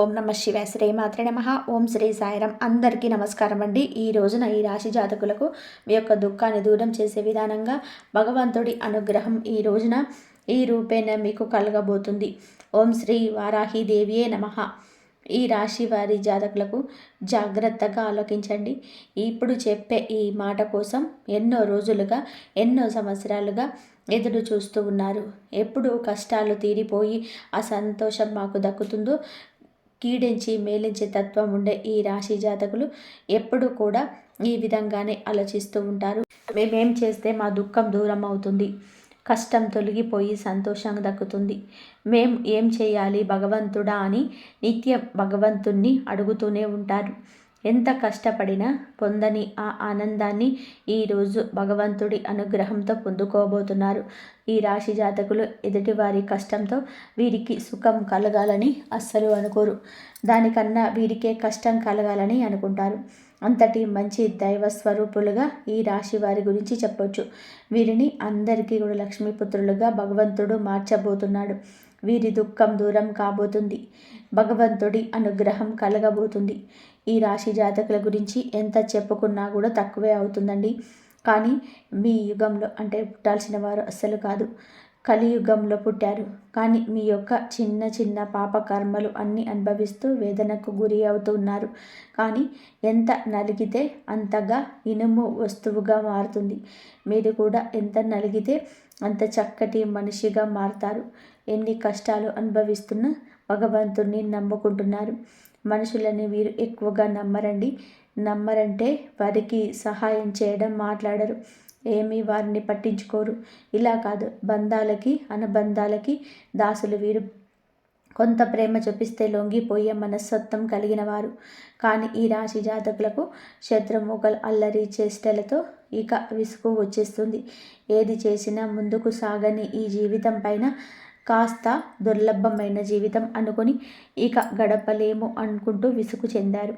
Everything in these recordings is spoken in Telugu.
ఓం నమ శివాయ శ్రీ మాత్రే నమ. ఓం శ్రీ సాయిరం అందరికీ నమస్కారం అండి. ఈ రోజున ఈ రాశి జాతకులకు మీ యొక్క దుఃఖాన్ని దూరం చేసే విధానంగా భగవంతుడి అనుగ్రహం ఈ రోజున ఈ రూపేణ మీకు కలగబోతుంది. ఓం శ్రీ వారాహిదేవియే నమ. ఈ రాశి వారి జాతకులకు జాగ్రత్తగా ఆలోకించండి. ఇప్పుడు చెప్పే ఈ మాట కోసం ఎన్నో రోజులుగా ఎన్నో సంవత్సరాలుగా ఎదురు చూస్తూ ఉన్నారు. ఎప్పుడు కష్టాలు తీరిపోయి ఆ సంతోషం మాకు దక్కుతుందో కీడించి మేలించే తత్వం ఉండే ఈ రాశి జాతకులు ఎప్పుడు కూడా ఈ విధంగానే ఆలోచిస్తూ ఉంటారు. మేమేం చేస్తే మా దుఃఖం దూరం అవుతుంది. కష్టం తొలగిపోయి సంతోషం దక్కుతుంది. మేం ఏం చేయాలి భగవంతుడా అని నిత్యం భగవంతుణ్ణి అడుగుతూనే ఉంటారు. ఎంత కష్టపడినా పొందని ఆ ఆనందాన్ని ఈరోజు భగవంతుడి అనుగ్రహంతో పొందుకోబోతున్నారు. ఈ రాశి జాతకులు ఎదుటివారి కష్టంతో వీరికి సుఖం కలగాలని అస్సలు అనుకోరు. దానికన్నా వీరికే కష్టం కలగాలని అనుకుంటారు. అంతటి మంచి దైవ స్వరూపులుగా ఈ రాశి వారి గురించి చెప్పవచ్చు వీరిని అందరికీ కూడా లక్ష్మీపుత్రులుగా భగవంతుడు మార్చబోతున్నాడు. వీరి దుఃఖం దూరం కాబోతుంది. భగవంతుడి అనుగ్రహం కలగబోతుంది. ఈ రాశి జాతకుల గురించి ఎంత చెప్పుకున్నా కూడా తక్కువే అవుతుందండి. కానీ మీ యుగంలో అంటే పుట్టాల్సిన వారు అస్సలు కాదు. కలియుగంలో పుట్టారు. కానీ మీ యొక్క చిన్న చిన్న పాప కర్మలు అన్నీ అనుభవిస్తూ వేదనకు గురి అవుతున్నారు కానీ ఎంత నలిగితే అంతగా ఇనుము వస్తువుగా మారుతుంది. మీరు కూడా ఎంత నలిగితే అంత చక్కటి మనిషిగా మారుతారు. ఎన్ని కష్టాలు అనుభవిస్తున్నా భగవంతుణ్ణి నమ్ముకుంటున్నారు. మనుషులని వీరు ఎక్కువగా నమ్మరండి. నమ్మరంటే వారికి సహాయం చేయడం మాట్లాడరు. ఏమీ వారిని పట్టించుకోరు. ఇలా కాదు. బంధాలకి అనుబంధాలకి దాసులు వీరు. కొంత ప్రేమ చూపిస్తే లొంగిపోయే మనస్తత్వం కలిగిన వారు. కానీ ఈ రాశి జాతకులకు శత్రుముఖలు అల్లరి చేష్టలతో ఇక విసుగు వచ్చేస్తుంది. ఏది చేసినా ముందుకు సాగని ఈ జీవితం పైన కాస్త దుర్లభమైన జీవితం అనుకొని ఇక గడపలేము అనుకుంటూ విసుగు చెందారు.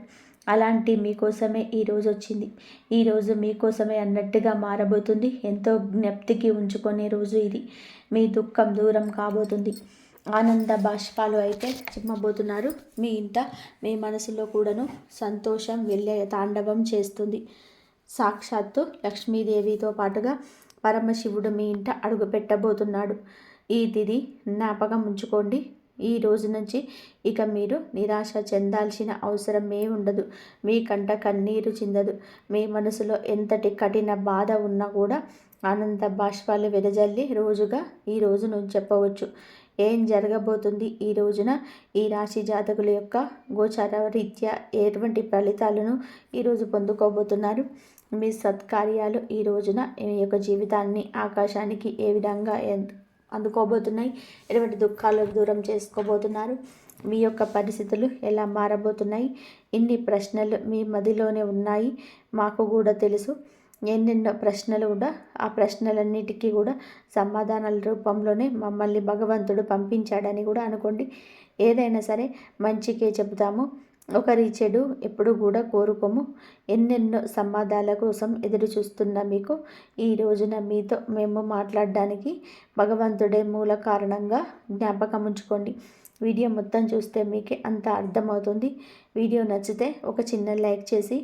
అలాంటి మీకోసమే ఈరోజు వచ్చింది. ఈరోజు మీకోసమే అన్నట్టుగా మారబోతుంది. ఎంతో జ్ఞప్తికి ఉంచుకునే రోజు ఇది. మీ దుఃఖం దూరం కాబోతుంది. ఆనంద బాష్పాలు అయితే చిమ్మబోతున్నారు. మీ ఇంట మీ మనసులో కూడాను సంతోషం వెళ్ళే తాండవం చేస్తుంది. సాక్షాత్తు లక్ష్మీదేవితో పాటుగా పరమశివుడు మీ ఇంట అడుగుపెట్టబోతున్నాడు. ఈ తిది జ్ఞాపకం ఉంచుకోండి. ఈ రోజు నుంచి ఇక మీరు నిరాశ చెందాల్సిన అవసరం ఏ ఉండదు. మీ కంట కన్నీరు చిందదు. మీ మనసులో ఎంతటి కఠిన బాధ ఉన్నా కూడా ఆనంద బాష్పాలు వెదజల్లి రోజుగా ఈ రోజు నుంచి చెప్పవచ్చు. ఏం జరగబోతుంది ఈ రోజున? ఈ రాశి జాతకుల యొక్క గోచార రీత్యా ఎటువంటి ఫలితాలను ఈరోజు పొందుకోబోతున్నారు? మీ సత్కార్యాలు ఈ రోజున మీ యొక్క జీవితాన్ని ఆకాశానికి ఏ విధంగా అందుకోబోతున్నాయి. ఎటువంటి దుఃఖాలు దూరం చేసుకోబోతున్నారు? మీ యొక్క పరిస్థితులు ఎలా మారబోతున్నాయి? ఇన్ని ప్రశ్నలు మీ మదిలోనే ఉన్నాయి? మాకు కూడా తెలుసు. ఎన్నెన్నో ప్రశ్నలు కూడా ఆ ప్రశ్నలన్నిటికీ కూడా సమాధానాల రూపంలోనే మమ్మల్ని భగవంతుడు పంపించాడని కూడా అనుకోండి. ఏదైనా సరే మంచికే చెబుతాము. ఒకరి చెడు ఎప్పుడు కూడా కోరుకోము. ఎన్నెన్నో సంవాదాల కోసం ఎదురు చూస్తున్న మీకు ఈ రోజున మీతో మేము మాట్లాడడానికి భగవంతుడే మూల కారణంగా జ్ఞాపకం ఉంచుకోండి. వీడియో మొత్తం చూస్తే మీకే అంత అర్థమవుతుంది. వీడియో నచ్చితే ఒక చిన్న లైక్ చేసి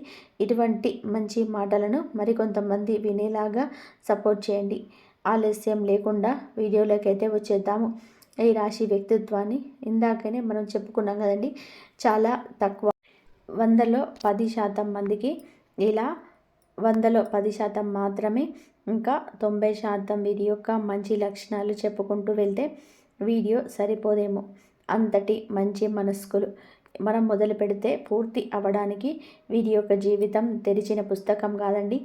ఇటువంటి మంచి మాటలను మరికొంతమంది వినేలాగా సపోర్ట్ చేయండి. ఆలస్యం లేకుండా వీడియోలోకి అయితే వచ్చేద్దాము. ఈ రాశి వ్యక్తిత్వాన్ని ఇందాకనే మనం చెప్పుకున్నాం కదండి చాలా తక్కువ. వందలో పది శాతం మందికి ఇలా వందలో పది శాతం మాత్రమే ఇంకా తొంభై శాతం వీరి యొక్క మంచి లక్షణాలు చెప్పుకుంటూ వెళ్తే వీడియో సరిపోదేమో. అంతటి మంచి మనస్కులు మనం మొదలు పెడితే పూర్తి అవడానికి వీరి యొక్క జీవితం తెరిచిన పుస్తకం కాదండి.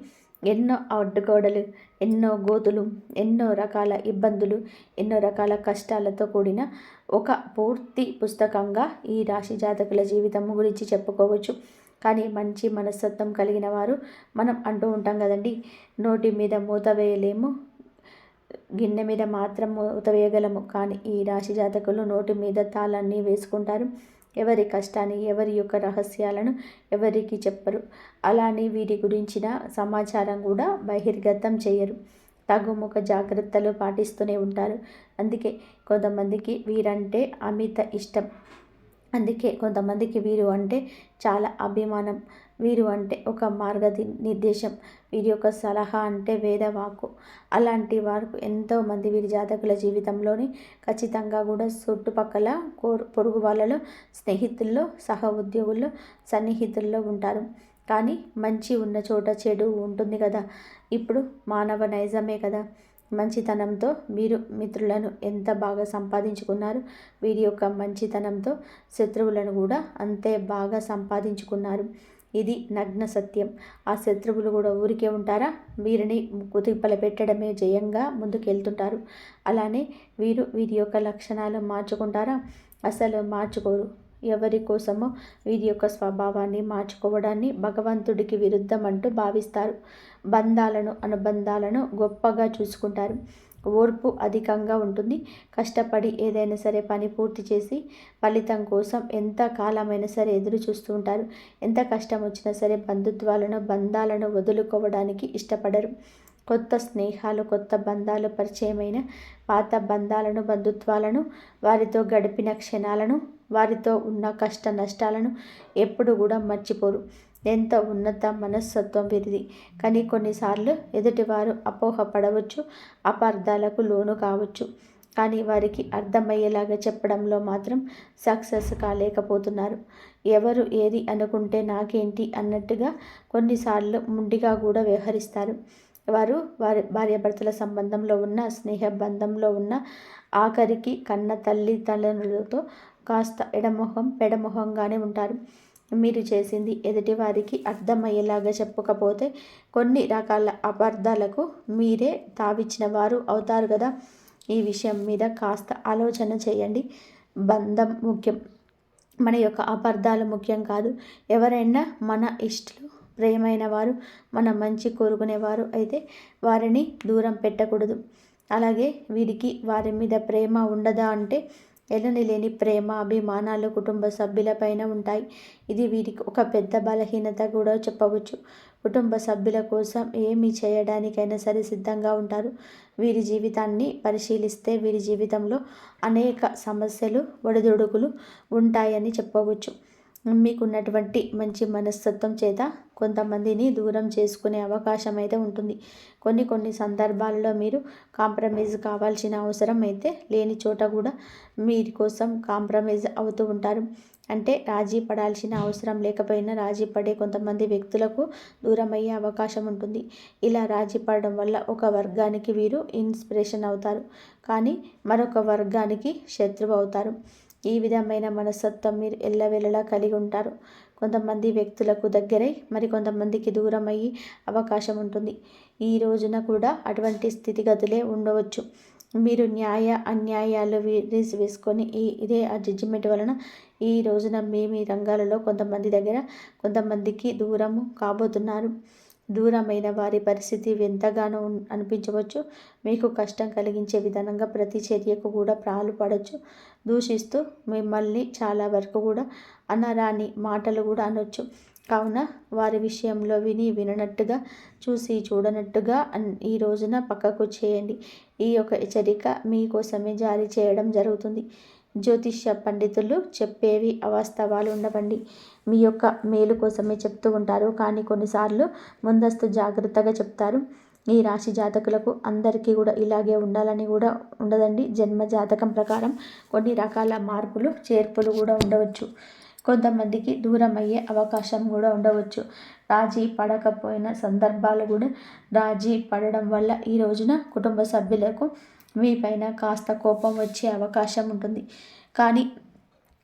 ఎన్నో అడ్డుగోడలు ఎన్నో గోతులు ఎన్నో రకాల ఇబ్బందులు ఎన్నో రకాల కష్టాలతో కూడిన ఒక పూర్తి పుస్తకంగా ఈ రాశి జాతకుల జీవితం గురించి చెప్పుకోవచ్చు. కానీ మంచి మనస్తత్వం కలిగిన వారు మనం అంటూ ఉంటాం కదండి నోటి మీద మూత వేయలేము గిన్నె మీద మాత్రం మూత వేయగలము. కానీ ఈ రాశి జాతకులు నోటి మీద తాళాన్ని వేసుకుంటారు. ఎవరి కష్టాన్ని ఎవరి యొక్క రహస్యాలను ఎవరికి చెప్పరు. అలానే వీరి గురించిన సమాచారం కూడా బహిర్గతం చేయరు. తగుముఖ జాగ్రత్తలు పాటిస్తూనే ఉంటారు. అందుకే కొంతమందికి వీరంటే అమిత ఇష్టం. అందుకే కొంతమందికి వీరు అంటే చాలా అభిమానం. వీరు అంటే ఒక మార్గ నిర్దేశం. వీరి యొక్క సలహా అంటే వేదవాకు అలాంటి వారు ఎంతోమంది వీరి జాతకుల జీవితంలోని ఖచ్చితంగా కూడా చుట్టుపక్కల కోరు పొరుగు వాళ్ళలో స్నేహితుల్లో సహ ఉద్యోగుల్లో సన్నిహితుల్లో ఉంటారు. కానీ మంచి ఉన్న చోట చెడు ఉంటుంది కదా. ఇప్పుడు మానవ నైజమే కదా. మంచితనంతో మీరు మిత్రులను ఎంత బాగా సంపాదించుకున్నారు వీరి యొక్క మంచితనంతో శత్రువులను కూడా అంతే బాగా సంపాదించుకున్నారు. ఇది నగ్న సత్యం. ఆ శత్రువులు కూడా ఊరికే ఉంటారా? వీరిని కుతిప్పల పెట్టడమే జయంగా ముందుకెళ్తుంటారు. అలానే వీరు వీరి యొక్క లక్షణాలు మార్చుకుంటారా? అసలు మార్చుకోరు. ఎవరి కోసమో వీరి యొక్క స్వభావాన్ని మార్చుకోవడాన్ని భగవంతుడికి విరుద్ధం అంటూ భావిస్తారు. బంధాలను అనుబంధాలను గొప్పగా చూసుకుంటారు. ఓర్పు అధికంగా ఉంటుంది. కష్టపడి ఏదైనా సరే పని పూర్తి చేసి ఫలితం కోసం ఎంత కాలమైనా సరే ఎదురు చూస్తూ ఉంటారు. ఎంత కష్టం వచ్చినా సరే బంధుత్వాలను బంధాలను వదులుకోవడానికి ఇష్టపడరు. కొత్త స్నేహాలు కొత్త బంధాలు పరిచయమైన పాత బంధాలను బంధుత్వాలను వారితో గడిపిన క్షణాలను వారితో ఉన్న కష్ట నష్టాలను ఎప్పుడు కూడా మర్చిపోరు. ఎంత ఉన్నత మనస్తత్వం వీరిది. కానీ కొన్నిసార్లు ఎదుటివారు అపోహపడవచ్చు అపార్థాలకు లోను కావచ్చు. కానీ వారికి అర్థమయ్యేలాగా చెప్పడంలో మాత్రం సక్సెస్ కాలేకపోతున్నారు. ఎవరు ఏది అనుకుంటే నాకేంటి అన్నట్టుగా కొన్నిసార్లు ముండిగా కూడా వ్యవహరిస్తారు. వారు వారి భార్యాభర్తల సంబంధంలో ఉన్న స్నేహ బంధంలో ఉన్న ఆఖరికి కన్న తల్లిదండ్రులతో కాస్త ఎడమొహం పెడమొహంగానే ఉంటారు. మీరు చేసింది ఎదుటివారికి అర్థమయ్యేలాగా చెప్పకపోతే కొన్ని రకాల అపార్థాలకు మీరే తావిచ్చిన వారు అవుతారు కదా. ఈ విషయం మీద కాస్త ఆలోచన చేయండి. బంధం ముఖ్యం. మన యొక్క అపార్థాలు ముఖ్యం కాదు. ఎవరైనా మన ఇష్టలు ప్రేమైన వారు మన మంచి కోరుకునేవారు అయితే వారిని దూరం పెట్టకూడదు. అలాగే వీరికి వారి మీద ప్రేమ ఉండదా అంటే ఎలని లేని ప్రేమ అభిమానాలు కుటుంబ సభ్యులపైన ఉంటాయి. ఇది వీరికి ఒక పెద్ద బలహీనత కూడా చెప్పవచ్చు. కుటుంబ సభ్యుల కోసం ఏమి చేయడానికైనా సరే సిద్ధంగా ఉంటారు. వీరి జీవితాన్ని పరిశీలిస్తే వీరి జీవితంలో అనేక సమస్యలు ఒడిదుడుకులు ఉంటాయని చెప్పవచ్చు. మీకున్నటువంటి మంచి మనస్తత్వం చేత కొంతమందిని దూరం చేసుకునే అవకాశం అయితే ఉంటుంది. కొన్ని కొన్ని సందర్భాల్లో మీరు కాంప్రమైజ్ కావాల్సిన అవసరం అయితే లేని చోట కూడా మీరు కోసం కాంప్రమైజ్ అవుతూ ఉంటారు. అంటే రాజీ పడాల్సిన అవసరం లేకపోయినా రాజీ పడే కొంతమంది వ్యక్తులకు దూరం అయ్యే అవకాశం ఉంటుంది. ఇలా రాజీ పడడం వల్ల ఒక వర్గానికి వీరు ఇన్స్పిరేషన్ అవుతారు. కానీ మరొక వర్గానికి శత్రువు అవుతారు. ఈ విధమైన మనస్తత్వం మీరు ఎల్లవేళలా కలిగి ఉంటారు. కొంతమంది వ్యక్తులకు దగ్గరై మరి కొంతమందికి దూరం అయ్యి అవకాశం ఉంటుంది. ఈ రోజున కూడా అటువంటి స్థితిగతులే ఉండవచ్చు. మీరు న్యాయ అన్యాయాలు వీరేసి వేసుకొని ఈ ఇదే ఆ జడ్జిమెంట్ వలన ఈ రోజున మేము ఈ రంగాలలో కొంతమంది దగ్గర కొంతమందికి దూరము కాబోతున్నారు. దూరమైన వారి పరిస్థితి ఎంతగానో అనిపించవచ్చు. మీకు కష్టం కలిగించే విధానంగా ప్రతి చర్యకు కూడా పడవచ్చు దూషిస్తూ మిమ్మల్ని చాలా వరకు కూడా అనరాని మాటలు కూడా అనొచ్చు. కావున వారి విషయంలో విని విననట్టుగా చూసి చూడనట్టుగా ఈ రోజున పక్కకు చేయండి. ఈ యొక్క హెచ్చరిక మీకోసమే జారీ చేయడం జరుగుతుంది. జ్యోతిష్య పండితులు చెప్పేవి అవాస్తవాలు ఉండవండి. మీ యొక్క మేలు కోసమే చెప్తూ ఉంటారు. కానీ కొన్నిసార్లు ముందస్తు జాగ్రత్తగా చెప్తారు. ఈ రాశి జాతకులకు అందరికీ కూడా ఇలాగే ఉండాలని కూడా ఉండదండి. జన్మ జాతకం ప్రకారం కొన్ని రకాల మార్పులు చేర్పులు కూడా ఉండవచ్చు. కొంతమందికి దూరం అయ్యే అవకాశం కూడా ఉండవచ్చు. రాజీ పడకపోయిన సందర్భాలు కూడా రాజీ పడడం వల్ల ఈ రోజున కుటుంబ సభ్యులకు మీ పైన కాస్త కోపం వచ్చే అవకాశం ఉంటుంది. కానీ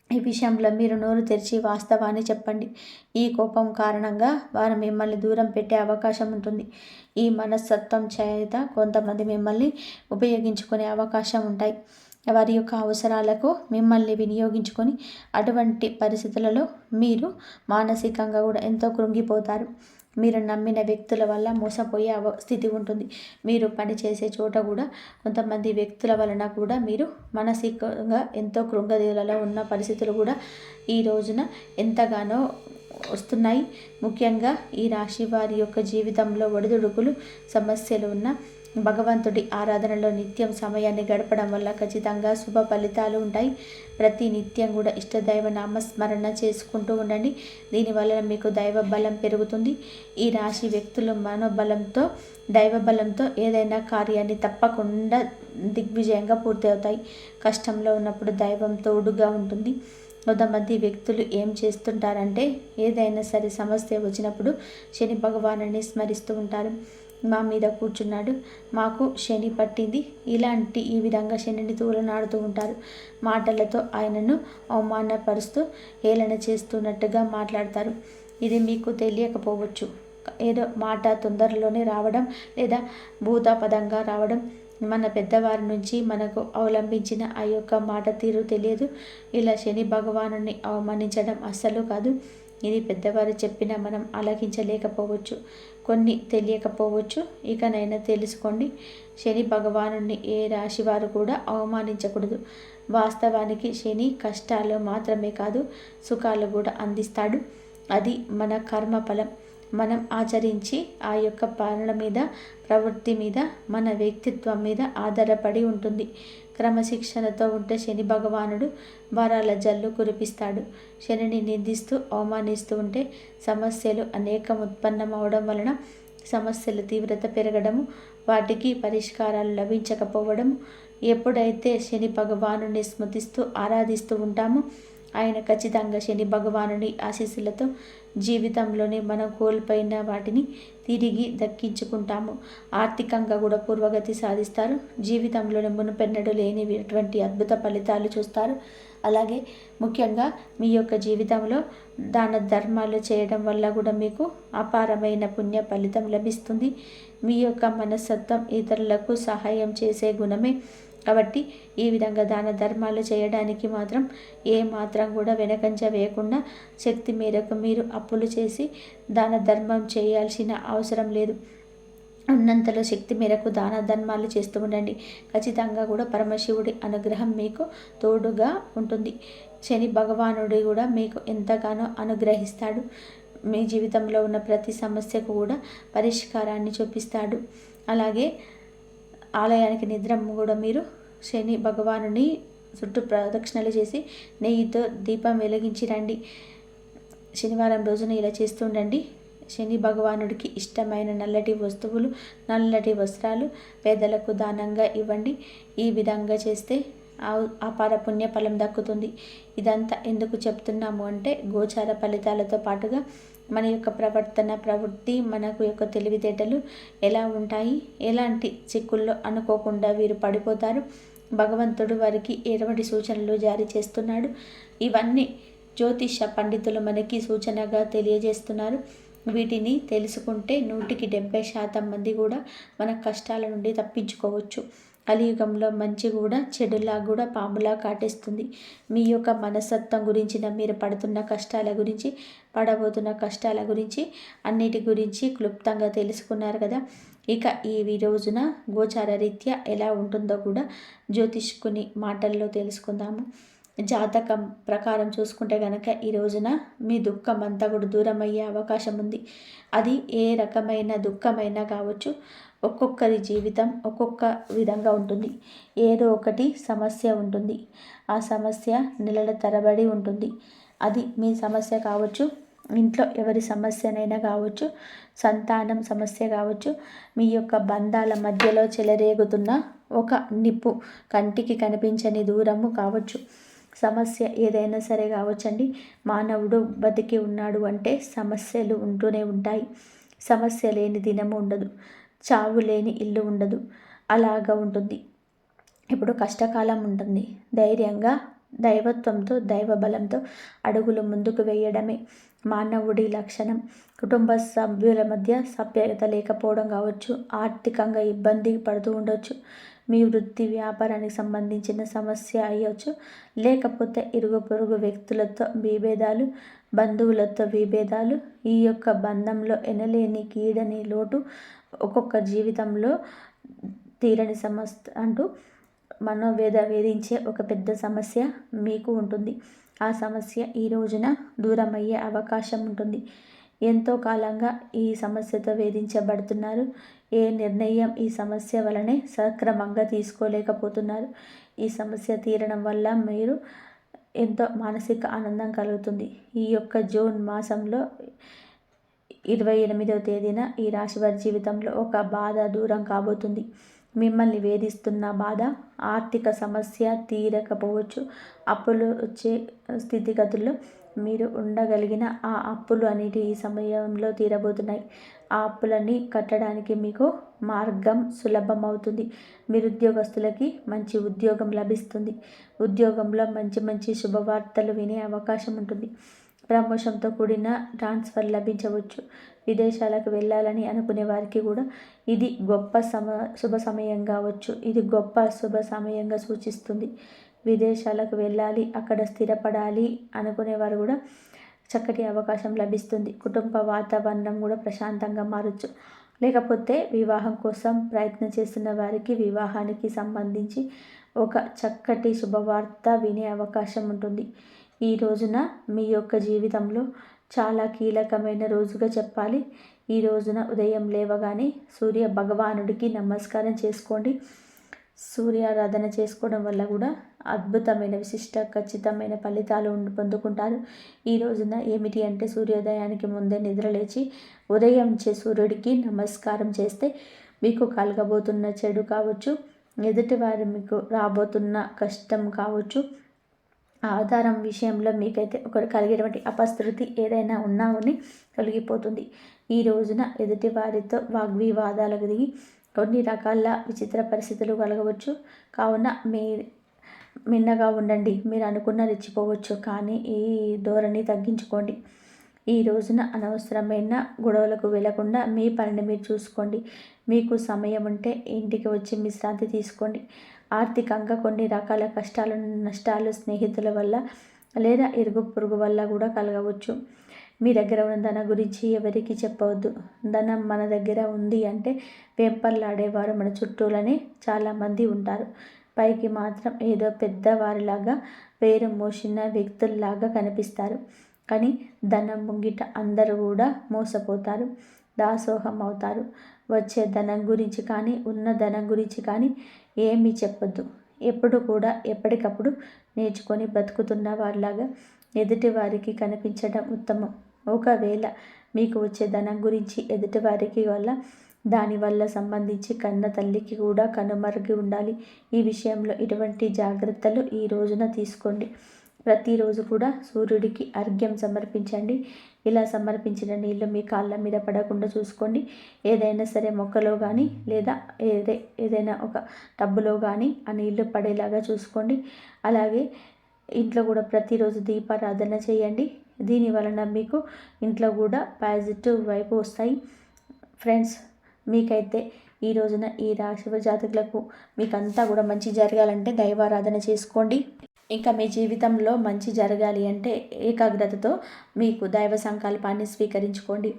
ఈ విషయంలో మీరు నోరు తెరిచి వాస్తవాన్ని చెప్పండి. ఈ కోపం కారణంగా వారు మిమ్మల్ని దూరం పెట్టే అవకాశం ఉంటుంది. ఈ మనస్తత్వం చేత కొంతమంది మిమ్మల్ని ఉపయోగించుకునే అవకాశం ఉంటాయి. వారి యొక్క అవసరాలకు మిమ్మల్ని వినియోగించుకొని అటువంటి పరిస్థితులలో మీరు మానసికంగా కూడా ఎంతో కృంగిపోతారు. మీరు నమ్మిన వ్యక్తుల వల్ల మోసపోయే స్థితి ఉంటుంది. మీరు పనిచేసే చోట కూడా కొంతమంది వ్యక్తుల వలన కూడా మీరు మానసికంగా ఎంతో కృంగదీలలో ఉన్న పరిస్థితులు కూడా ఈ రోజున ఎంతగానో వస్తున్నాయి. ముఖ్యంగా ఈ రాశి వారి యొక్క జీవితంలో ఒడిదుడుకులు సమస్యలు ఉన్న భగవంతుడి ఆరాధనలో నిత్యం సమయాన్ని గడపడం వల్ల ఖచ్చితంగా శుభ ఫలితాలు ఉంటాయి. ప్రతి నిత్యం కూడా ఇష్టదైవ నామస్మరణ చేసుకుంటూ ఉండండి. దీనివల్ల మీకు దైవ బలం పెరుగుతుంది. ఈ రాశి వ్యక్తులు మనోబలంతో దైవ బలంతో ఏదైనా కార్యాన్ని తప్పకుండా దిగ్విజయంగా పూర్తి అవుతాయి. కష్టంలో ఉన్నప్పుడు దైవం తోడుగా ఉంటుంది. కొంతమంది వ్యక్తులు ఏం చేస్తుంటారంటే ఏదైనా సరే సమస్య వచ్చినప్పుడు శని భగవాను స్మరిస్తూ ఉంటారు. మా మీద కూర్చున్నాడు. మాకు శని పట్టింది. ఇలాంటి ఈ విధంగా శనిని తూలనాడుతూ ఉంటారు. మాటలతో ఆయనను అవమానపరుస్తూ హేళన చేస్తున్నట్టుగా మాట్లాడతారు. ఇది మీకు తెలియకపోవచ్చు. ఏదో మాట తొందరలోనే రావడం లేదా భూతాపదంగా రావడం మన పెద్దవారి నుంచి మనకు అవలంబించిన ఆ యొక్క మాట తీరు తెలియదు. ఇలా శని భగవాను అవమానించడం అస్సలు కాదు. ఇది పెద్దవారు చెప్పినా మనం ఆలకించలేకపోవచ్చు. కొన్ని తెలియకపోవచ్చు. ఇకనైనా తెలుసుకోండి. శని భగవాను ఏ రాశి వారు కూడా అవమానించకూడదు. వాస్తవానికి శని కష్టాలు మాత్రమే కాదు సుఖాలు కూడా అందిస్తాడు. అది మన కర్మఫలం మనం ఆచరించి ఆ యొక్క పాలన మీద ప్రవృత్తి మీద మన వ్యక్తిత్వం మీద ఆధారపడి ఉంటుంది. క్రమశిక్షణతో ఉంటే శని భగవానుడు వరాల జల్లు కురిపిస్తాడు. శనిని నిందిస్తూ అవమానిస్తూ ఉంటే సమస్యలు అనేకం ఉత్పన్నమవడం వలన సమస్యల తీవ్రత పెరగడము వాటికి పరిష్కారాలు లభించకపోవడం ఎప్పుడైతే శని భగవానుని స్మృతిస్తూ ఆరాధిస్తూ ఉంటామో ఆయన ఖచ్చితంగా శని భగవానుని ఆశీస్సులతో జీవితంలోనే మనం కోల్పోయిన వాటిని తిరిగి దక్కించుకుంటాము. ఆర్థికంగా కూడా పూర్వగతి సాధిస్తారు. జీవితంలోనే మునుపెన్నడు లేనిటువంటి అద్భుత ఫలితాలు చూస్తారు. అలాగే ముఖ్యంగా మీ యొక్క జీవితంలో దాన ధర్మాలు చేయడం వల్ల కూడా మీకు అపారమైన పుణ్య ఫలితం లభిస్తుంది. మీ యొక్క మనస్తత్వం ఇతరులకు సహాయం చేసే గుణమే కాబట్టి ఈ విధంగా దాన ధర్మాలు చేయడానికి మాత్రం ఏ మాత్రం కూడా వెనకంజ వేయకుండా శక్తి మేరకు మీరు అప్పులు చేసి దాన ధర్మం చేయాల్సిన అవసరం లేదు. ఉన్నంతలో శక్తి మేరకు దాన ధర్మాలు చేస్తూ ఉండండి. ఖచ్చితంగా కూడా పరమశివుడి అనుగ్రహం మీకు తోడుగా ఉంటుంది. శని భగవానుడి కూడా మీకు ఎంతగానో అనుగ్రహిస్తాడు. మీ జీవితంలో ఉన్న ప్రతి సమస్యకు కూడా పరిష్కారాన్ని చూపిస్తాడు. అలాగే ఆలయానికి నిద్ర కూడా మీరు శని భగవానుని చుట్టూ ప్రదక్షిణలు చేసి నెయ్యితో దీపం వెలిగించి రండి. శనివారం రోజున ఇలా చేస్తుండండి శని భగవానుడికి ఇష్టమైన నల్లటి వస్తువులు నల్లటి వస్త్రాలు పేదలకు దానంగా ఇవ్వండి. ఈ విధంగా చేస్తే అపార పుణ్య ఫలం దక్కుతుంది. ఇదంతా ఎందుకు చెప్తున్నాము అంటే గోచార ఫలితాలతో పాటుగా మన యొక్క ప్రవర్తన ప్రవృత్తి మనకు యొక్క తెలివితేటలు ఎలా ఉంటాయి? ఎలాంటి చిక్కుల్లో అనుకోకుండా వీరు పడిపోతారు. భగవంతుడు వారికి ఎటువంటి సూచనలు జారీ చేస్తున్నాడు. ఇవన్నీ జ్యోతిష పండితులు మనకి సూచనగా తెలియజేస్తున్నారు. వీటిని తెలుసుకుంటే నూటికి డెబ్బై శాతం మంది కూడా మన కష్టాల నుండి తప్పించుకోవచ్చు. కలియుగంలో మంచి కూడా చెడులా కూడా పాములా కాటేస్తుంది. మీ యొక్క మనస్తత్వం గురించిన మీరు పడుతున్న కష్టాల గురించి పడబోతున్న కష్టాల గురించి అన్నిటి గురించి క్లుప్తంగా తెలుసుకున్నారు కదా. ఇక ఈ రోజున గోచార రీత్యా ఎలా ఉంటుందో కూడా జ్యోతిష్కుని మాటల్లో తెలుసుకుందాము. జాతకం ప్రకారం చూసుకుంటే కనుక ఈ రోజున మీ దుఃఖం అంతా కూడా దూరం అయ్యే అవకాశం ఉంది. అది ఏ రకమైన దుఃఖమైనా కావచ్చు ఒక్కొక్కరి జీవితం ఒక్కొక్క విధంగా ఉంటుంది. ఏదో ఒకటి సమస్య ఉంటుంది. ఆ సమస్య నెలల తరబడి ఉంటుంది. అది మీ సమస్య కావచ్చు ఇంట్లో ఎవరి సమస్యనైనా కావచ్చు సంతానం సమస్య కావచ్చు మీ యొక్క బంధాల మధ్యలో చెలరేగుతున్న ఒక నిప్పు కంటికి కనిపించని దూరము కావచ్చు. సమస్య ఏదైనా సరే కావచ్చండి. మానవుడు బతికి ఉన్నాడు అంటే సమస్యలు ఉంటూనే ఉంటాయి. సమస్య లేని దినము ఉండదు. చావు లేని ఇల్లు ఉండదు. అలాగా ఉంటుంది. ఇప్పుడు కష్టకాలం ఉంటుంది. ధైర్యంగా దైవత్వంతో దైవ బలంతో అడుగులు ముందుకు వేయడమే మానవుడి లక్షణం. కుటుంబ సభ్యుల మధ్య సభ్యత లేకపోవడం కావచ్చు ఆర్థికంగా ఇబ్బంది పడుతూ ఉండొచ్చు మీ వృత్తి వ్యాపారానికి సంబంధించిన సమస్య అయ్యవచ్చు లేకపోతే ఇరుగు పొరుగు వ్యక్తులతో విభేదాలు బంధువులతో విభేదాలు ఈ యొక్క బంధంలో ఎనలేని కీడని లోటు ఒక్కొక్క జీవితంలో తీరని సమస్య అంటూ మనోవేద వేధించే ఒక పెద్ద సమస్య మీకు ఉంటుంది. ఆ సమస్య ఈ రోజున దూరం అయ్యే అవకాశం ఉంటుంది. ఎంతో కాలంగా ఈ సమస్యతో వేధించబడుతున్నారు. ఏ నిర్ణయం ఈ సమస్య వలనే సక్రమంగా తీసుకోలేకపోతున్నారు. ఈ సమస్య తీరడం వల్ల మీరు ఎంతో మానసిక ఆనందం కలుగుతుంది. ఈ యొక్క జూన్ మాసంలో ఇరవై ఎనిమిదవ తేదీన ఈ రాశి వారి జీవితంలో ఒక బాధ దూరం కాబోతుంది. మిమ్మల్ని వేధిస్తున్న బాధ ఆర్థిక సమస్య తీరకపోవచ్చు. అప్పులు వచ్చే స్థితిగతుల్లో మీరు ఉండగలిగిన ఆ అప్పులు అనేటి ఈ సమయంలో తీరబోతున్నాయి. ఆ అప్పులన్నీ కట్టడానికి మీకు మార్గం సులభం అవుతుంది మీరు ఉద్యోగస్తులకి మంచి ఉద్యోగం లభిస్తుంది. ఉద్యోగంలో మంచి మంచి శుభవార్తలు వినే అవకాశం ఉంటుంది. ప్రమోషన్తో కూడిన ట్రాన్స్ఫర్ లభించవచ్చు. విదేశాలకు వెళ్ళాలని అనుకునే వారికి కూడా ఇది గొప్ప సమ శుభ సమయం కావచ్చు. ఇది గొప్ప శుభ సమయంగా సూచిస్తుంది. విదేశాలకు వెళ్ళాలి అక్కడ స్థిరపడాలి అనుకునేవారు కూడా చక్కటి అవకాశం లభిస్తుంది. కుటుంబ వాతావరణం కూడా ప్రశాంతంగా మారచ్చు. లేకపోతే వివాహం కోసం ప్రయత్నం చేస్తున్న వారికి వివాహానికి సంబంధించి ఒక చక్కటి శుభవార్త వినే అవకాశం ఉంటుంది. ఈ రోజున మీ యొక్క జీవితంలో చాలా కీలకమైన రోజుగా చెప్పాలి. ఈ రోజున ఉదయం లేవగానే సూర్య భగవానుడికి నమస్కారం చేసుకోండి. సూర్యారాధన చేసుకోవడం వల్ల కూడా అద్భుతమైన విశిష్ట ఖచ్చితమైన ఫలితాలు పొందుకుంటారు. ఈ రోజున ఏమిటి అంటే సూర్యోదయానికి ముందే నిద్రలేచి ఉదయం చే సూర్యుడికి నమస్కారం చేస్తే మీకు కలగబోతున్న చెడు కావచ్చు ఎదుటివారి మీకు రాబోతున్న కష్టం కావచ్చు ఆధారం విషయంలో మీకైతే ఒక కలిగేటువంటి అపస్తృతి ఏదైనా ఉన్నా అని తొలగిపోతుంది. ఈ రోజున ఎదుటి వారితో వాగ్వివాదాలకు దిగి కొన్ని రకాల విచిత్ర పరిస్థితులు కలగవచ్చు. కావున మీ మిన్నగా ఉండండి. మీరు అనుకున్న రెచ్చిపోవచ్చు. కానీ ఈ ధోరణి తగ్గించుకోండి. ఈ రోజున అనవసరమైన గొడవలకు వెళ్ళకుండా మీ పనిని మీరు చూసుకోండి. మీకు సమయం ఉంటే ఇంటికి వచ్చి విశ్రాంతి తీసుకోండి. ఆర్థికంగా కొన్ని రకాల కష్టాలు నష్టాలు స్నేహితుల వల్ల లేదా ఇరుగు పొరుగు వల్ల కూడా కలగవచ్చు. మీ దగ్గర ఉన్న ధనం గురించి ఎవరికి చెప్పవద్దు. ధనం మన దగ్గర ఉంది అంటే వేంపర్లాడేవారు మన చుట్టూలనే చాలామంది ఉంటారు. పైకి మాత్రం ఏదో పెద్దవారిలాగా వేరు మోసిన వ్యక్తుల్లాగా కనిపిస్తారు. కానీ ధనం ముంగిట అందరూ కూడా మోసపోతారు దాసోహం అవుతారు. వచ్చే ధనం గురించి కానీ ఉన్న ధనం గురించి కానీ ఏమీ చెప్పొద్దు. ఎప్పుడు కూడా ఎప్పటికప్పుడు నేర్చుకొని బ్రతుకుతున్న వారిలాగా ఎదుటి వారికి కనిపించడం ఉత్తమం. ఒకవేళ మీకు వచ్చే ధనం గురించి ఎదుటివారికి వల్ల దానివల్ల సంబంధించి కన్న తల్లికి కూడా కనుమరుగి ఉండాలి. ఈ విషయంలో ఇటువంటి జాగ్రత్తలు ఈ రోజున తీసుకోండి. ప్రతిరోజు కూడా సూర్యుడికి అర్ఘ్యం సమర్పించండి. ఇలా సమర్పించిన నీళ్ళు మీ కాళ్ళ మీద పడకుండా చూసుకోండి. ఏదైనా సరే మొక్కలో కానీ లేదా ఏదే ఏదైనా ఒక టబ్బులో కానీ ఆ నీళ్ళు పడేలాగా చూసుకోండి. అలాగే ఇంట్లో కూడా ప్రతిరోజు దీపారాధన చేయండి. దీని వలన మీకు ఇంట్లో కూడా పాజిటివ్ వైపు వస్తాయి. ఫ్రెండ్స్ మీకైతే ఈ రోజున ఈ రాశి జాతకులకు మీకంతా కూడా మంచి జరగాలంటే దైవారాధన చేసుకోండి. ఇంకా మీ జీవితంలో మంచి జరగాలి అంటే ఏకాగ్రతతో మీకు దైవ సంకల్పాన్ని స్వీకరించుకోండి.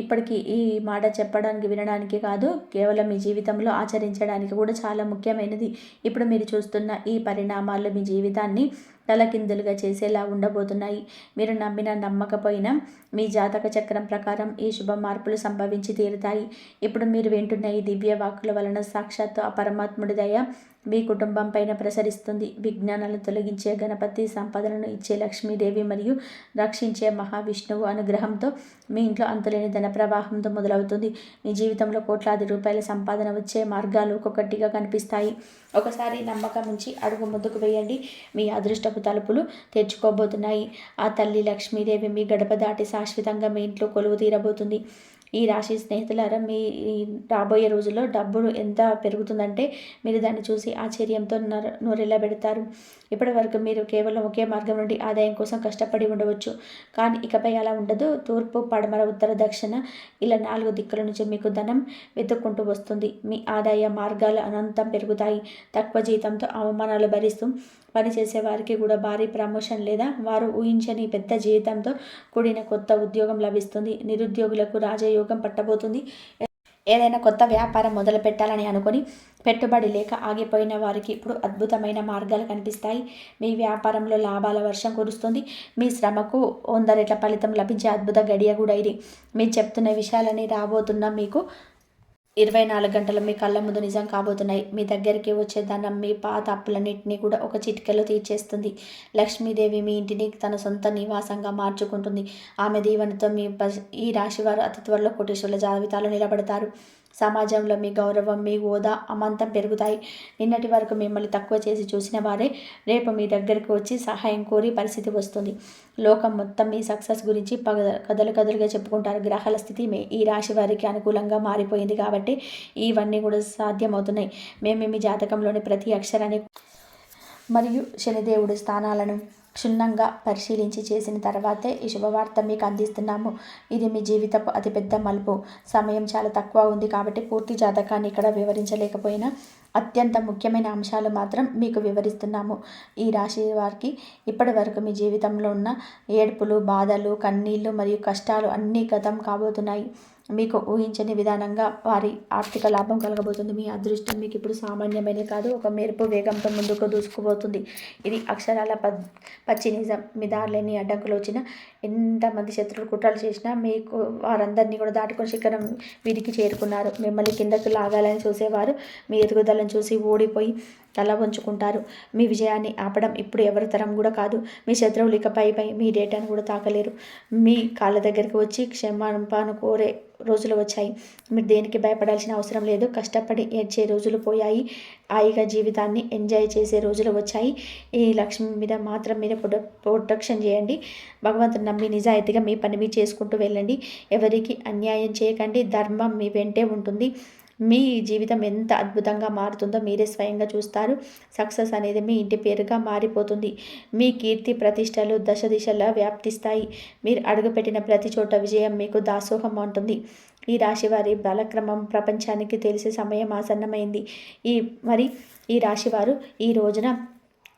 ఇప్పటికీ ఈ మాట చెప్పడానికి వినడానికి కాదు కేవలం మీ జీవితంలో ఆచరించడానికి కూడా చాలా ముఖ్యమైనది. ఇప్పుడు మీరు చూస్తున్న ఈ పరిణామాలు మీ జీవితాన్ని తలకిందులుగా చేసేలా ఉండబోతున్నాయి. మీరు నమ్మిన నమ్మకపోయినా మీ జాతక చక్రం ప్రకారం ఈ శుభ మార్పులు సంభవించి తీరుతాయి. ఇప్పుడు మీరు వింటున్న ఈ దివ్య వాక్కుల వలన సాక్షాత్తు ఆ పరమాత్ముడి దయ మీ కుటుంబం పైన ప్రసరిస్తుంది. విజ్ఞానాలను తొలగించే గణపతి సంపదలను ఇచ్చే లక్ష్మీదేవి మరియు రక్షించే మహావిష్ణువు అనుగ్రహంతో మీ ఇంట్లో అంతులేని ధన ప్రవాహంతో మొదలవుతుంది. మీ జీవితంలో కోట్లాది రూపాయల సంపాదన వచ్చే మార్గాలు ఒక్కొక్కటిగా కనిపిస్తాయి. ఒకసారి నమ్మకం నుంచి అడుగు ముందుకు వేయండి. మీ అదృష్టపు తలుపులు తెచ్చుకోబోతున్నాయి ఆ తల్లి లక్ష్మీదేవి మీ గడప దాటి శాశ్వతంగా మీ ఇంట్లో కొలువు తీరబోతుంది. ఈ రాశి స్నేహితులారా మీ రాబోయే రోజుల్లో డబ్బులు ఎంత పెరుగుతుందంటే మీరు దాన్ని చూసి ఆశ్చర్యంతో నోరెలా పెడతారు. ఇప్పటివరకు మీరు కేవలం ఒకే మార్గం నుండి ఆదాయం కోసం కష్టపడి ఉండవచ్చు. కానీ ఇకపై అలా ఉండదు. తూర్పు పడమర ఉత్తర దక్షిణ ఇలా నాలుగు దిక్కుల నుంచి మీకు ధనం వెతుక్కుంటూ వస్తుంది. మీ ఆదాయ మార్గాలు అనంతం పెరుగుతాయి. తక్కువ జీతంతో అవమానాలు భరిస్తూ పనిచేసే వారికి కూడా భారీ ప్రమోషన్ లేదా వారు ఊహించని పెద్ద జీవితంతో కూడిన కొత్త ఉద్యోగం లభిస్తుంది. నిరుద్యోగులకు రాజయోగ పట్టబోతుంది. ఏదైనా కొత్త వ్యాపారం మొదలు పెట్టాలని అనుకొని పెట్టుబడి లేక ఆగిపోయిన వారికి ఇప్పుడు అద్భుతమైన మార్గాలు కనిపిస్తాయి. మీ వ్యాపారంలో లాభాల వర్షం కురుస్తుంది. మీ శ్రమకు వంద రెట్ల ఫలితం లభించే అద్భుత గడియ కూడా ఇది. మీరు చెప్తున్న విషయాలని రాబోతున్న మీకు ఇరవై నాలుగు గంటలు మీ కళ్ళ ముందు నిజం కాబోతున్నాయి. మీ దగ్గరికి వచ్చే ధనం మీ పాత అప్పులన్నింటినీ కూడా ఒక చిటికెలో తీర్చేస్తుంది. లక్ష్మీదేవి మీ ఇంటిని తన సొంత నివాసంగా మార్చుకుంటుంది. ఆమె దీవెనతో మీ ఈ రాశి వారు అతి త్వరలో కోటేశ్వరుల జాబితాలో నిలబడతారు. సమాజంలో మీ గౌరవం మీ హోదా అమాంతం పెరుగుతాయి. నిన్నటి వరకు మిమ్మల్ని తక్కువ చేసి చూసిన వారే రేపు మీ దగ్గరకు వచ్చి సహాయం కోరి పరిస్థితి వస్తుంది. లోకం మొత్తం మీ సక్సెస్ గురించి పగ కథలు కథలుగా చెప్పుకుంటారు. గ్రహాల స్థితి మీ ఈ రాశి వారికి అనుకూలంగా మారిపోయింది కాబట్టి ఇవన్నీ కూడా సాధ్యమవుతున్నాయి. మేము మీ జాతకంలోని ప్రతి అక్షరాన్ని మరియు శనిదేవుడి స్థానాలను క్షుణ్ణంగా పరిశీలించి చేసిన తర్వాతే ఈ శుభవార్త మీకు అందిస్తున్నాము. ఇది మీ జీవితపు అతిపెద్ద మలుపు. సమయం చాలా తక్కువ ఉంది కాబట్టి పూర్తి జాతకాన్ని ఇక్కడ వివరించలేకపోయినా అత్యంత ముఖ్యమైన అంశాలు మాత్రం మీకు వివరిస్తున్నాము. ఈ రాశి వారికి ఇప్పటి వరకు మీ జీవితంలో ఉన్న ఏడుపులు బాధలు కన్నీళ్ళు మరియు కష్టాలు అన్నీ గతం కాబోతున్నాయి. మీకు ఊహించని విధానంగా వారి ఆర్థిక లాభం కలగబోతుంది. మీ అదృష్టం మీకు ఇప్పుడు సామాన్యమైనది కాదు. ఒక మెరుపు వేగంతో ముందుకు దూసుకుపోతుంది. ఇది అక్షరాల ప పచ్చి నిజం మీ దారిలేని అడ్డంకులు వచ్చిన ఎంతమంది శత్రువులు కుట్రలు చేసినా మీకు వారందరినీ కూడా దాటుకొని శిఖరం వీరికి చేరుకున్నారు. మిమ్మల్ని కిందకు లాగాలని చూసేవారు. మీ ఎదుగుదలను చూసి ఓడిపోయి తల వంచుకుంటారు. మీ విజయాన్ని ఆపడం ఇప్పుడు ఎవరి తరం కూడా కాదు. మీ శత్రువులు ఇకపై మీ డేటాను కూడా తాకలేరు. మీ కాళ్ళ దగ్గరికి వచ్చి క్షమాపణ కోరే రోజులు వచ్చాయి. మీరు దేనికి భయపడాల్సిన అవసరం లేదు. కష్టపడి ఏడ్చే రోజులు పోయాయి. హాయిగా జీవితాన్ని ఎంజాయ్ చేసే రోజులు వచ్చాయి. ఈ లక్ష్మి మీద మాత్రం మీద ప్రొటెక్షన్ చేయండి. భగవంతుని నమ్మి నిజాయితీగా మీ పని మీరు చేసుకుంటూ వెళ్ళండి. ఎవరికి అన్యాయం చేయకండి. ధర్మం మీ వెంటే ఉంటుంది. మీ జీవితం ఎంత అద్భుతంగా మారుతుందో మీరే స్వయంగా చూస్తారు. సక్సెస్ అనేది మీ ఇంటి పేరుగా మారిపోతుంది. మీ కీర్తి ప్రతిష్టలు దశ దిశలా వ్యాప్తిస్తాయి. మీరు అడుగుపెట్టిన ప్రతి చోట విజయం మీకు దాసోహం ఉంటుంది ఈ రాశివారి బలక్రమం ప్రపంచానికి తెలిసే సమయం ఆసన్నమైంది. ఈ మరి ఈ రాశివారు ఈ రోజున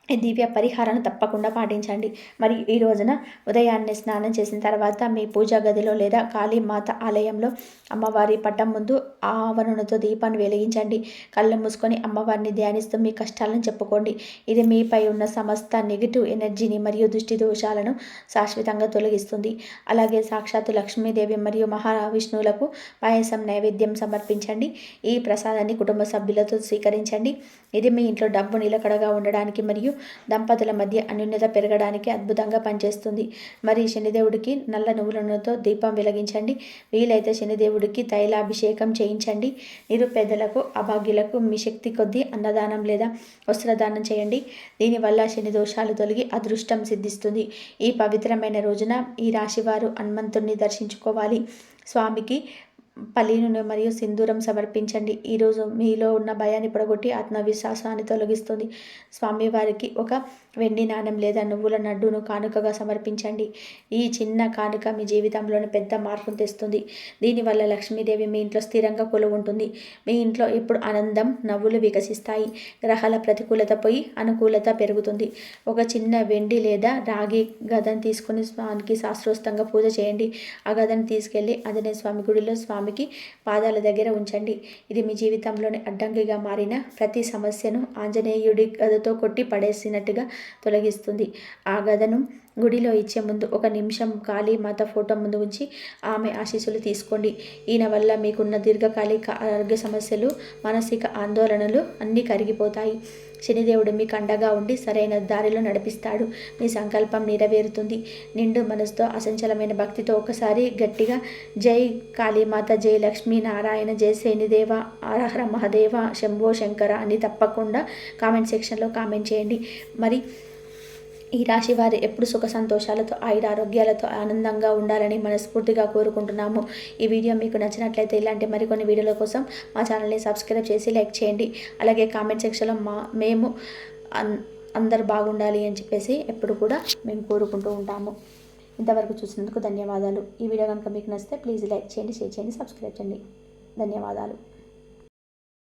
దివ్య పరిహారాన్ని తప్పకుండా పాటించండి. మరి ఈ రోజున ఉదయాన్నే స్నానం చేసిన తర్వాత మీ పూజా గదిలో లేదా కాళీమాత ఆలయంలో అమ్మవారి పట్టం ముందు ఆవరణతో దీపాన్ని వెలిగించండి. కళ్ళు మూసుకొని అమ్మవారిని ధ్యానిస్తూ మీ కష్టాలను చెప్పుకోండి. ఇది మీపై ఉన్న సమస్త నెగిటివ్ ఎనర్జీని మరియు దృష్టి దోషాలను శాశ్వతంగా తొలగిస్తుంది. అలాగే సాక్షాత్తు లక్ష్మీదేవి మరియు మహావిష్ణువులకు పాయసం నైవేద్యం సమర్పించండి. ఈ ప్రసాదాన్ని కుటుంబ సభ్యులతో స్వీకరించండి. ఇది మీ ఇంట్లో డబ్బు నిలకడగా ఉండడానికి మరియు దంపతుల మధ్య అన్యోన్యత పెరగడానికి అద్భుతంగా పనిచేస్తుంది. మరి శనిదేవుడికి నల్ల నువ్వులతో దీపం వెలిగించండి. వీలైతే శనిదేవుడికి తైలాభిషేకం చేయించండి. నిరుపేదలకు అభాగ్యులకు మీ శక్తి కొద్దీ అన్నదానం లేదా వస్త్రదానం చేయండి. దీనివల్ల శని దోషాలు తొలగి అదృష్టం సిద్ధిస్తుంది. ఈ పవిత్రమైన రోజున ఈ రాశివారు హనుమంతుణ్ణి దర్శించుకోవాలి. స్వామికి పల్లీను మరియు సింధూరం సమర్పించండి. ఈరోజు మీలో ఉన్న భయాన్ని పొడగొట్టి ఆత్మవిశ్వాసాన్ని తొలగిస్తుంది. స్వామివారికి ఒక వెండి నాణెం లేదా నువ్వుల నడ్డును కానుకగా సమర్పించండి. ఈ చిన్న కానుక మీ జీవితంలోని పెద్ద మార్పును తెస్తుంది. దీనివల్ల లక్ష్మీదేవి మీ ఇంట్లో స్థిరంగా కొలువుంటుంది మీ ఇంట్లో ఎప్పుడు ఆనందం నవ్వులు వికసిస్తాయి. గ్రహాల ప్రతికూలత పోయి అనుకూలత పెరుగుతుంది. ఒక చిన్న వెండి లేదా రాగి గదని తీసుకుని స్వామికి శాస్త్రోస్తంగా పూజ చేయండి. ఆ గదని తీసుకెళ్ళి ఆంజనేయ స్వామి గుడిలో స్వామికి పాదాల దగ్గర ఉంచండి. ఇది మీ జీవితంలోని అడ్డంకిగా మారిన ప్రతి సమస్యను ఆంజనేయుడి గదతో కొట్టి పడేసినట్టుగా తొలగిస్తుంది. ఆ గదను గుడిలో ఇచ్చే ముందు ఒక నిమిషం కాళీ మాత ఫోటో ముందు ఉంచి ఆమె ఆశీస్సులు తీసుకోండి. ఈయన వల్ల మీకున్న దీర్ఘకాలిక ఆరోగ్య సమస్యలు మానసిక ఆందోళనలు అన్నీ కరిగిపోతాయి. శనిదేవుడు మీకు అండగా ఉండి సరైన దారిలో నడిపిస్తాడు. మీ సంకల్పం నెరవేరుతుంది. నిండు మనసుతో అసంచలమైన భక్తితో ఒకసారి గట్టిగా జై కాళీమాత జై లక్ష్మీ నారాయణ జై శనిదేవ ఆరహర మహదేవ శంభో శంకర అని తప్పకుండా కామెంట్ సెక్షన్లో కామెంట్ చేయండి. మరి ఈ రాశి వారు ఎప్పుడు సుఖ సంతోషాలతో ఆయుర ఆరోగ్యాలతో ఆనందంగా ఉండాలని మనస్ఫూర్తిగా కోరుకుంటున్నాము. ఈ వీడియో మీకు నచ్చినట్లయితే ఇలాంటి మరికొన్ని వీడియోల కోసం మా ఛానల్ని సబ్స్క్రైబ్ చేసి లైక్ చేయండి. అలాగే కామెంట్ సెక్షన్లో మా మేము అందరు బాగుండాలి అని చెప్పేసి ఎప్పుడు కూడా మేము కోరుకుంటూ ఉంటాము. ఇంతవరకు చూసినందుకు ధన్యవాదాలు. ఈ వీడియో కనుక మీకు నచ్చితే ప్లీజ్ లైక్ చేయండి షేర్ చేయండి సబ్స్క్రైబ్ చేయండి. ధన్యవాదాలు.